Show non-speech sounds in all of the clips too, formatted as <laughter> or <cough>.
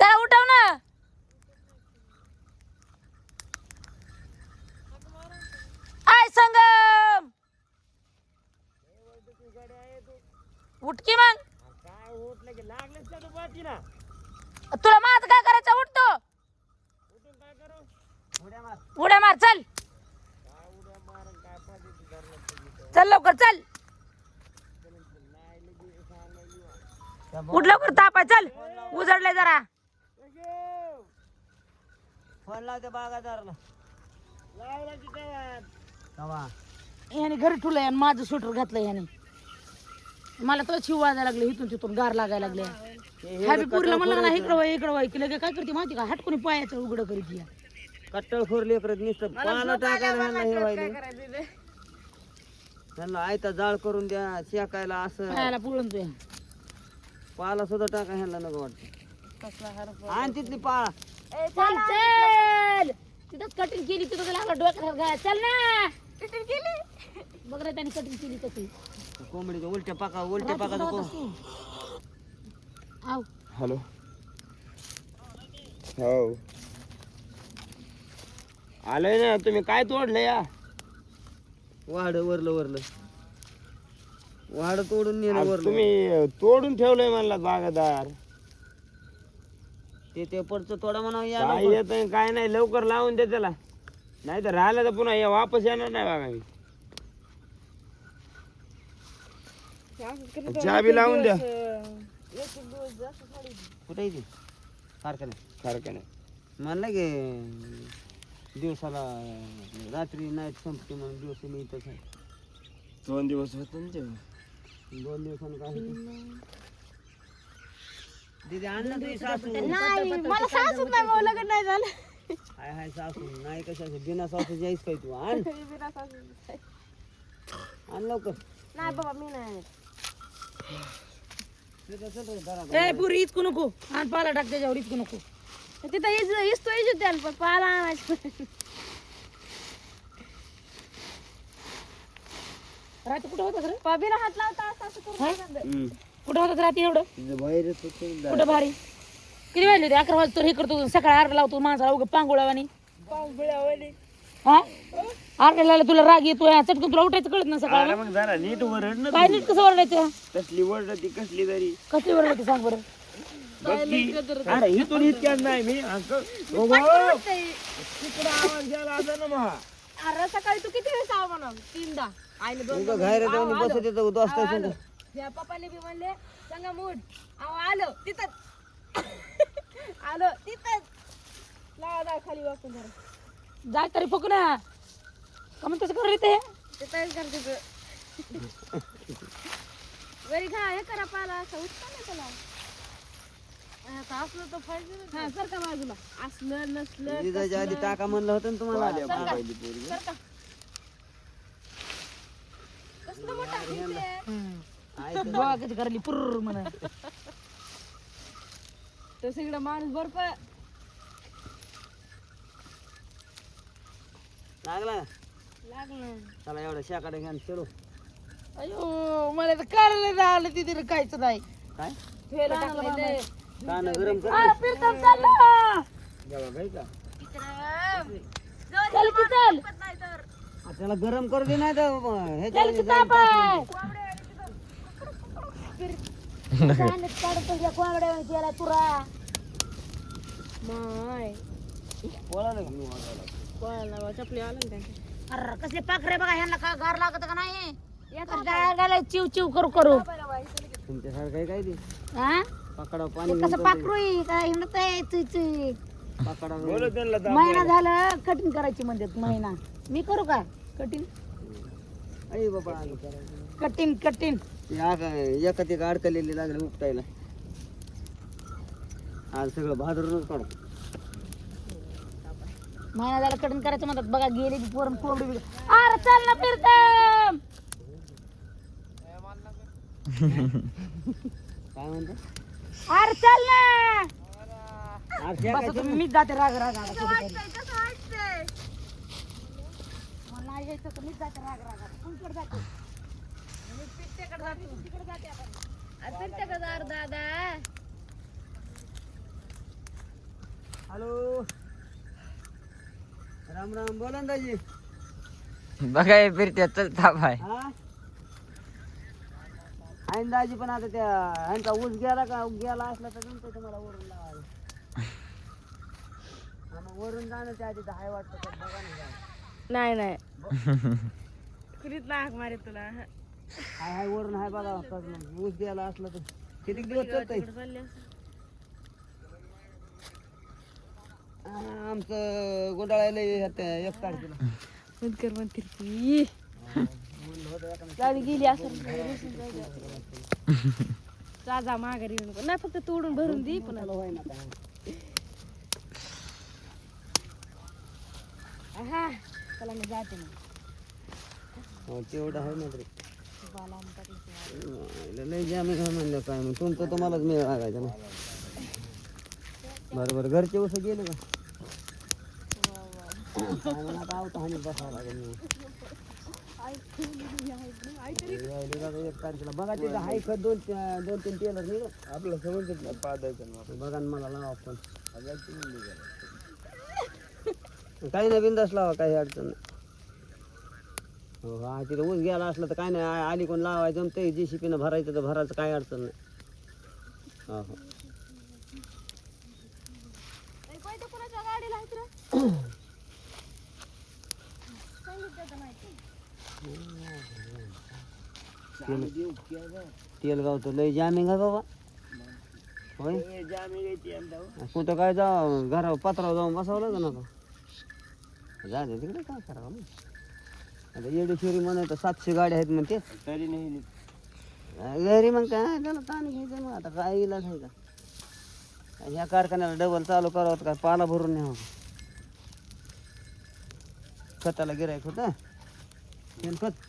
त्याला उठव ना. आय संगम. उठकी मग काय उठलं की लागलेच ना तुला माझं काय करायचं? उठतो उठून काय करू उड्या मार उड्या मार चल. काय उड्या मार काय चल लवकर चल. उठ लवकर तापा चल. उजडले जरा. फोन लावते बागादारला. लावला की काय कवा? याने घरी ठुलंय आणि माझं स्वेटर घातलं याने. मला तर शिव वाजायला लागले इथून तिथून गार लागायला लागले. हॅपी पुरीला म्हणलं ना इकडं वय इकडं वय. की लगे काय करते माहिती का? हटकोनी पायाचं उघडं करीत या. कट्टळ खोरली करत नुसतं पानं टाकायला हे व्हायले त्यांना आयता जाळ करून द्या शेकायला असं. तू पाला सुद्धा टाका ह्यांना नको वाटतं. आणि तिथली पाळा. चल चल. तिथं कटिंग केली तिथं लागला डोक्यात घाल. चल ना. कटिंग केली? बघ रे त्याने कटिंग केली कशी. कोंबडीच्या उलट्या पाका उलट्या पाका आव. हॅलो. हो. आलोय ना तुम्ही काय तोडलं या? वाढ वरलं वरलं. वाढ तोडून नेलं तुम्ही तोडून ठेवलंय म्हणला बागादार. ते ते पडचं थोडा म्हणा या काय. येत काय नाही लवकर लावून दे त्याला. नाही तर राहिलं तर पुन्हा या वापस येणार नाही बघा मी चहा बी लावून द्या. कुठे आहे ती? कारखान्यात. सारखं नाही म्हणलं की दिवसाला रात्री नाईट संपते म्हणून दिवस मी इथंच आहे. दोन दिवस होत ना ते दोन दिवसानं काय होतं? दीदी आण ना तुझी सासू. मला सासूच नाही मग लग्न नाही झालं. हाय हाय सासू. नाही कशाचं बिना सासू जाईस काय तू? आण. आण लवकर. नाही बाबा मी नाही. ए पुरी इचकू नको. आणि पाला टाक त्याच्यावर इचकू नको. तिथं इज इचतो इज त्याला पण पाला आणायचं. रात्री कुठं होतं रे पाबीला हात लावता. कुठं होतं रात्री एवढं? तिथं बाहेरच होतं. कुठं भारी? किती वाजले होते? अकरा वाजता हे करतो सकाळी आरडा लावतो माणसाला उगा पांगुळावानी. हा? आरडा लावला तुला राग येतो या चटकन तुला उठायचं कळत ना सकाळ अरे मग जरा नीट वरड ना काय नीट कसं ओरडायचं कसली वरड ती कसली तरी कसली ओरडायचं सांग बरं. बघ की. अरे इथून इतक्यात नाही मी. असं ओ भाऊ, तिकडं आवाज गेला असं ना मग. अरे सकाळी तू किती वेळेस आव म्हणा तीनदा. आईने दोन उगा घायला जाऊन बसत येतं दोस्त संग. त्या पप्पाने बी म्हणले सांगा मूड. अहो आलो. तिथंच <laughs> आलो तिथंच लावा जाऊ खाली वाकून जरा जाय तरी फुक ना का मग तसं करू ते तिथंच करते घरी घा हे करा पाला असं उठता नाही त्याला. असलं तर फायदा हा सर का बाजूला? असलं नसलं जिजाच्या आधी टाका म्हणलं होतं ना तुम्हाला मोठा बघा कधी करली पुर्र म्हणा. तसं इकडं माणूस बर्फ. लागला? लागलं. चला एवढं शेकाडे घ्या चलो अयो मला तर करायला आलं तिथे काहीच नाही. काय? कान गरम कर. फिरताना चाललं. जेव्हा काय का? चल की चल. त्याला गरम करू दे नाही तर चल की ताप आहे. पाण्यात कोंबड्या त्याला तुरा माय चपली आलं अरे कसले पाखरे बघा ह्यांना का गार लागत का नाही गायला चिव चिव करू करू तुमच्यासारखं काय ते हा पकडा पाणी कसं पाखरू आहे काय हिंडत आहे चुई चुई पकडा बोलत त्यांना दाब. महिना झालं कटिंग करायची म्हणजे महिना मी करू का कटिंग आई बाबा कटिंग कटिंग या काय एका ते अडकलेली लागले उपटायला आज सगळं भादरूनच काढू महिना झाला कटिंग करायचं म्हणतात बघा गेले की पोरण कोरडी बिरडी. अरे चल ना फिरतम काय म्हणतो अरे चल ना आज बस तुम्ही मीच जाते राग राग. मला यायचं तर मीच जाते राग राग. कोणीकडे जाते? जाते, दादा. हॅलो. राम राम बोला ना दाजी. बघाय फिरत्या चल हा? ना दाजी पण आता त्या ह्यांचा ऊस गेला का? गेला असला तर जमतं तुम्हाला वरून लावायला. हा, मग वरून जाणं त्या आधी हाय वाटतं का बघा ना. जरा. नाही नाही. <laughs> कुणीच नाक मारे तुला. हाय हाय वरून हाय बघा का मग. ऊस गेला असला तर. किती दिवस चालतंय आमचं गोंडाळायला एक तारखेला. कर म्हणते ती गाडी गेली असं जा माघारी येऊ नको नाही फक्त तोडून भरून दे पण. हा चला मी जाते ना हो, तेवढं आहे ना लय जामी काय म्हणलं काय मग तुमचं तुम्हालाच मिळ लागायचं ना बरं बरं घरचे उसं गेले का काय आता आवतं हानी बसावं लागेल मग. एक तारखेला बघा ते हाय खत दोन दोन तीन टेलर नाही का? आपलं समजत नाही पादायचं बघा ना मला लावा पण काही नाही बिंदास लावा हो, काही अडचण नाही हो हा तिथे ऊस गेला असला तर काय नाही आ- आली कोण लावायचं जमते जे शिपीनं भरायचं तर भरायचं काय अडचण नाही हो हो ए, कोणत्या कोणाच्या गाडीला आहेत रे? सांगितलं तर माहिती. तेलगाव तर लय जामिंग आहे बाबा होय कुठं काय जा घरा पत्रावर जाऊन बसावं लागेल नका जा दे तिकडे काय करावं मग. आता येडेश्वरी म्हणायचं सातशे गाड्या आहेत म्हणते. तरी नाही घरी मग काय? त्याला ताण घ्यायचं मग. आता काय इलाज आहे का? ह्या कारखान्याला डबल चालू करावं काय पाला भरून न्यावं? खताला गिरायक होतं? शेण खत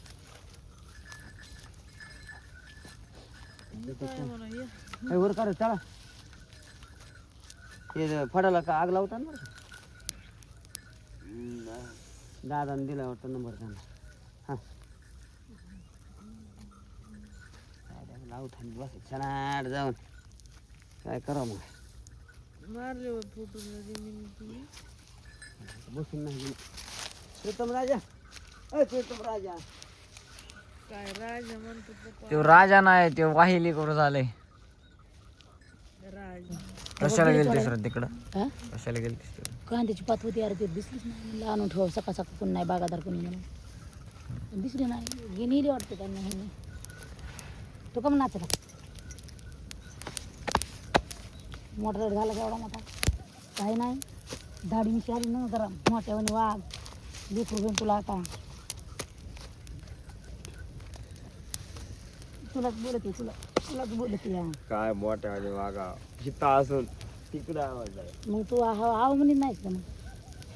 काय वर करा चला. ते फडाला का आग लावता ना दादाने दिला वाटतं नंबर त्यांना. हां. लावत बस छान जाऊन. काय करावं मग? मारले बा फोटो मध्ये बसून नाही प्रीतम राजा. अ प्रीतम राजा. काय राजा म्हणतो तो राजा नाही तो वाहिली करू झालंय. राजा. कशाला गेलतीस रे तिकडं? हा? कशाला गेलतीस तिकडं? कांद्याची पात होती अरे ते दिसलीच नाही. म्हणलं आणून ठेव सकाळ सकाळ कोणी नाही बागादार कोणी म्हणून. दिसली नाही. हे नेली वाटतं त्यांना ह्यांनी तो कम नाचला. मोठा रेट झाला केवढा मोठा? काही नाही. दाढी मिशी आली ना जरा. मोठ्यावानी वाघ. लेकरू घेऊन तुला आता तुलाच बोलते तुला तुलाच बोलते या. काय मोठ्या आणि वागा हिता असून तिकडे आवाज आहे. मग तू आव आव म्हणत नाहीस का मग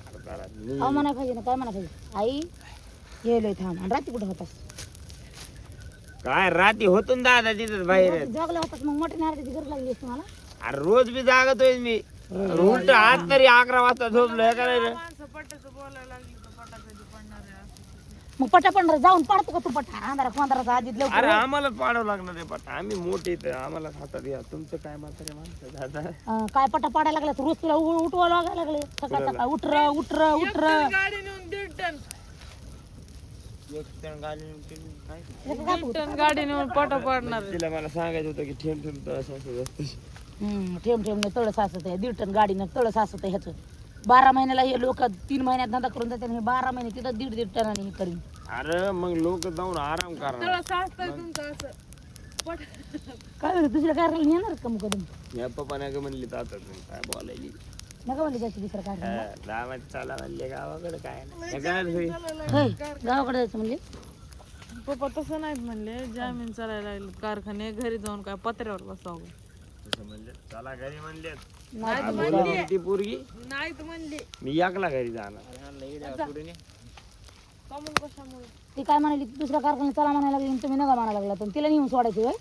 अरे जरा नी- अहो म्हणा पाहिजे ना काय म्हणा पाहिजे आई येलोय थांब. आणि रात्री कुठं होतास? काय राती होतो ना दादा तिथं बाहेर. जगला होतास मग मोठ्या नारळाची गरज लागली असते मला. अरे रोज बी जागतोय मी. उलट आज तरी अकरा वाजता झोपलो हे करायचं मग पटा पंढरा जाऊन पाडतो का तू पटा अंधारा पंधराचा आधीच लवकर अरे आम्हाला पाडावं लागणार आहे पट्टा आम्ही मोठे इथं आम्हाला हातात घ्या तुमचं काय म्हातारे माणसं दादा अं, काय पटा पाडायला लागला रोज तुला उ- उठवा लागायला लागले सकाळ सकाळ उठर उठर उठर गाडी नेऊन दीड टन एक टन गाडी नेऊन तिने काय दीड टन गाडी नेऊन पटा पाडणार तिला मला सांगायचं होतं की ठेम ठेम तर असं असं असतं. ठेम ठेम तळ सासत आहे दीड टन गाडीनं तळ सासत आहे ह्याचं बारा महिन्याला हे लोक तीन महिन्यात धंदा करून जाते आणि हे बारा महिने तिथं दीड दीड टनाने हे करीन. अरे मग लोक जाऊन आराम करणार. साचतंय तुमचं असं पट काय दुसऱ्या कार्याला नेणार का मग कदम या पप्पाने का म्हणली काय बोलायली? नका म्हणले जायचं दुसऱ्या कार्याला गावात चाला म्हणले गावाकडे काय नाही. होय गावाकडे जायचं म्हणजे पप्पा तसं नाहीत म्हणले जामीन चालायला लागले. कारखाने घरी जाऊन काय पत्र्यावर बसावं. तसं म्हणले चला घरी म्हणले. नाही ती पोरगी. नाहीत म्हणले. मी एकला घरी जाणार. कशामुळे? ती काय म्हणाली दुसऱ्या कारखान्यात चला म्हणायला लागली आणि तुम्ही नका म्हणायला लागला. तर तिला नेऊन सोडायचं होय?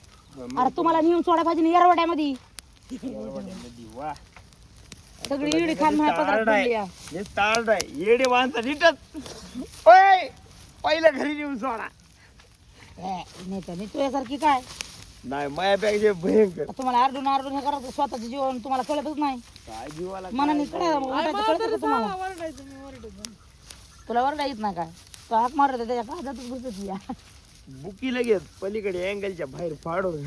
अरे तुम्हाला नेऊन सोडाय पाहिजे ना येरवड्यामध्ये. वा सगळी इडी खान माझ्या पदरात पडली आहे. हे ताळ आहे येडे माणसं नीटच ओय! पहिलं घरी नेऊन सोडा. ए, नेत्या मी तुझ्यासारखी काय? नाही मायापेक्षा भयंकर. तुम्हाला आरडून आरडून हे करायचं स्वतःचं जीवन तुम्हाला कळतच नाही. काय जीवाला मनाने कळायला मग ओरडायचं कळतं का तुम्हाला? ओरडायचं मी ओरडत तुला ओरडा येत नाही काय? तो हाक मारत होता, त्याच्या काळजातच घुसत या. बुकी लगेच पलीकडे अँगलच्या बाहेर फाडून.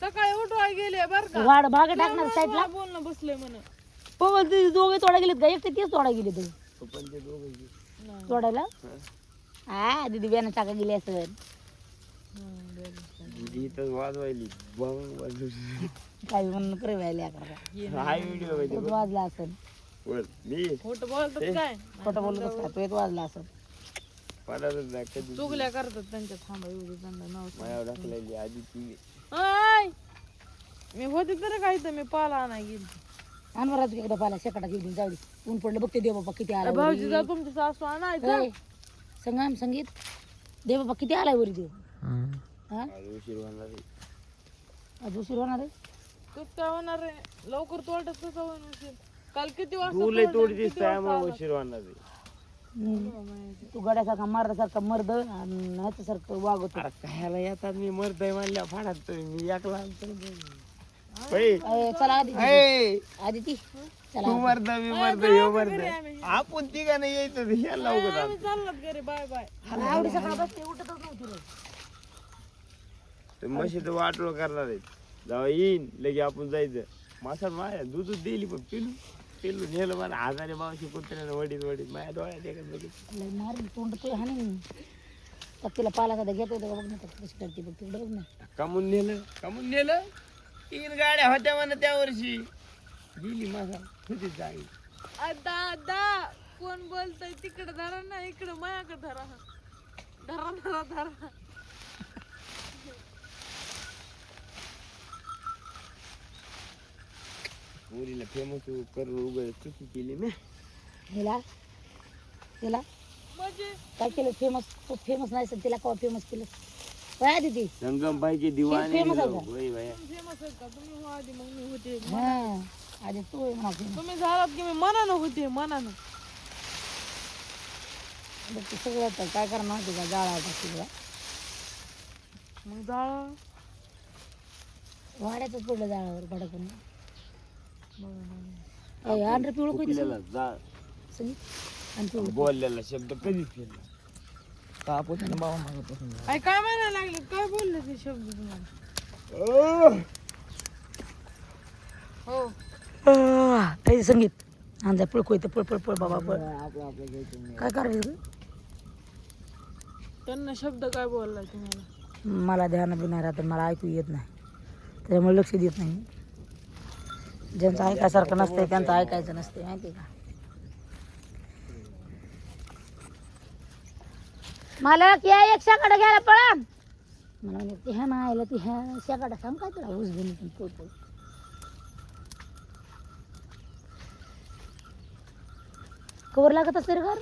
सकाळी उठवाय गेले बर का? वाढ भाग टाकणार साईडला बोलणं बसले म्हण. पवन ते दोघे तोडा गेलेत का? एकटे तेच तोडा गेले ते पण ते दोघं तोडायला? हा. दिदी बियाणं टाका गेली असं दिदी इथं वाजवायली. बंग वाजवली. काही म्हणून करे व्हायला करा हाय व्हिडिओ वाजला असेल. बोल मी? खोटं बोलतात काय? खोटं बोलत का? तोच वाजला असेल. पडतच नाही कधी चुगल्या करतात त्यांच्या थांबा एवढं त्यांना नाव मायावर आधी ती. आय! मी होते तरी काय तर मी पाला आणाय गेली. अनवराच एकदा पाला शेकाटा घेऊन जाऊ दे. ऊन पडलं बघते देव बाप्पा किती आला भाऊजी जा तुमची सासू आणायचं. संगम संगीत. देव बाप्पा किती आलाय वरी देव. हा? आज उशीर होणार आहे. आज उशीर होणार आहे? तूच काय होणार आहे? लवकर तोडत कसं होणार काल किती वाजता तू लय तोडलं? मग आला? उशीर होणार आहे. हम्म. तू गड्यासारखा मर्दासारखा मर्द आणि ह्याच्यासारखं अरे कायला येतात मी? मरतय म्हणल्या फाडात मी एकला होय. अय, चला आधी ऐ, आधी ती चला. तू मरत मी मरत ह्यो मरत आपण तिघा नाही यायचं ह्याला उगत आम्ही चाललात घरी बाय बाय. आवडी सकाळ बसते उठतच नव्हती रे. म्हशीचं वाटोळ करणार आहेत. जेव्हा येईन लगे आपण जायचं. मासा माया दूध दिली पण पिलू पिलू नेलं मला. आजारी मावशी कुत्र्यानं वडीत वडीत माझ्या डोळ्यात एकच बघितलं. लय मारली तोंड तू हाणे. तर तिला पाला साधा घेत होतं का बघ ना आता कशी करते बघ तिकडे बघ ना. कमून नेलं कमून नेलं. तीन गाड्या होत्या म्हणा त्या वर्षी. गेली माझा किती जागी दादा कोण बोलतय तिकडे धरा ना इकडे मायाकडे धरा. धरा धरा धरा. पोरीला फेमस करून उघड चुकी केली हिला तिला म्हणजे? काय केलं फेमस तू फेमस नाही असेल तिला कवा फेमस केलं? काय ती? संगम बाईची दिवाणी famous आहे? होय बाया फेमस आहेत का? तुम्ही हो आधी मग मी होते. हा आधी तू आहे म्हणा famous. तुम्ही झालात की मी मनानं होते मनानं. बघ ते सगळं आता काय करणार माहिती का जाळा टाकी मग जाळा? वाड्यातच पडलं जाळावर भडकून. अंडर पिवळं कोणती कुठल्याला जा. संगीत आणि पिवळं. बोललेला शब्द कधीच फिरला कापूस बाबा मागं काय काय म्हणायला लागले? काय बोलले ते शब्द तुम्हाला? हो. काही संगीत. अंजा पळको इथं पळ पळ पळ बाबा पळ. काय करायचं? त्यांना शब्द काय बोललाय तुम्हाला? मला ध्यान बी नाही राहत मला ऐकू येत नाही. त्याच्यामुळे लक्ष देत नाही. ज्यांचं ऐकायसारखं नसतंय त्यांचं ऐकायचं नसते माहिती का? मालक या एक शाकडा घ्यायला पळा मला म्हणे ती ह्या मायला ती ह्या शाकडा सांग काय तुला ऊस घेऊन पोहोच कवर लागत असते रे घर?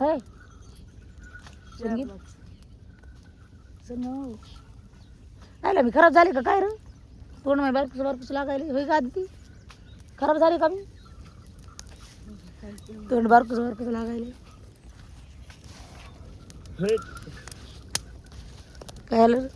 होय. संगीत मी खराब झाली का? काय रे? तोंड माझ्या बारकुस बारकुस लागायला? होय का आधी खराब झाली का मी? तोंड बारकुस बारकुस लागायला? काय आलं?